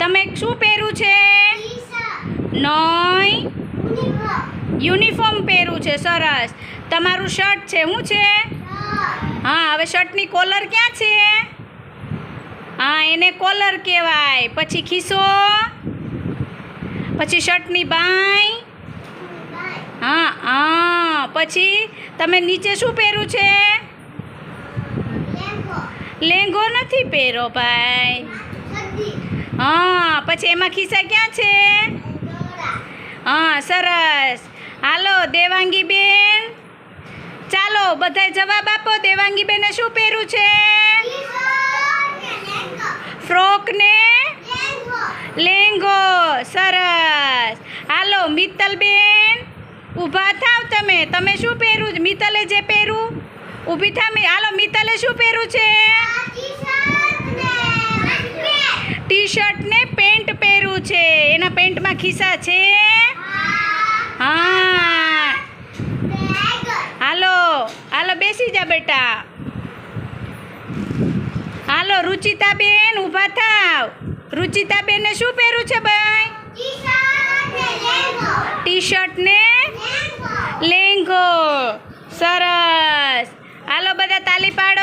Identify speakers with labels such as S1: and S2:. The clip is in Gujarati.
S1: તમે શું પહેર્યું છે? નોય. યુનિફોર્મ પહેર્યું છે સરસ. તમારું શર્ટ છે શું છે? હા હવે શર્ટની કોલર ક્યાં છે? હા એને કોલર કહેવાય. પછી ખીસો પછી શર્ટની બાઈ હા હા. પછી તમે નીચે શું પહેર્યું છે? લેંગો. નથી પહેરો ભાઈ. હા પછી એમાં ખિસ્સા ક્યાં છે? હા સરસ. હાલો દેવાંગી બેન. ચાલો બધાય જવાબ આપો. દેવાંગી બેને શું પહેર્યું છે? ફ્રોક ને લેંગો. સરસ. હાલો મિત્તલ બેન. ઊભા થાવ તમે. તમે શું પહેર્યું? મિત્તલે જે પહેર્યું? ઊભી થા હાલો મિત્તલે શું પહેર્યું છે? ટી શર્ટ ને. પેન્ટ છે, એના પેન્ટમાં ખિસ્સા છે? હા. હાલો હાલો બેસી જા બેટા. હાલો રુચિતા બેન ઊભા થાવ. રુચિતા બેને શું પહેર્યું છે ભાઈ? ટી શર્ટ ને લેંગો. સરસ. હાલો, બધા તાલી પાડો.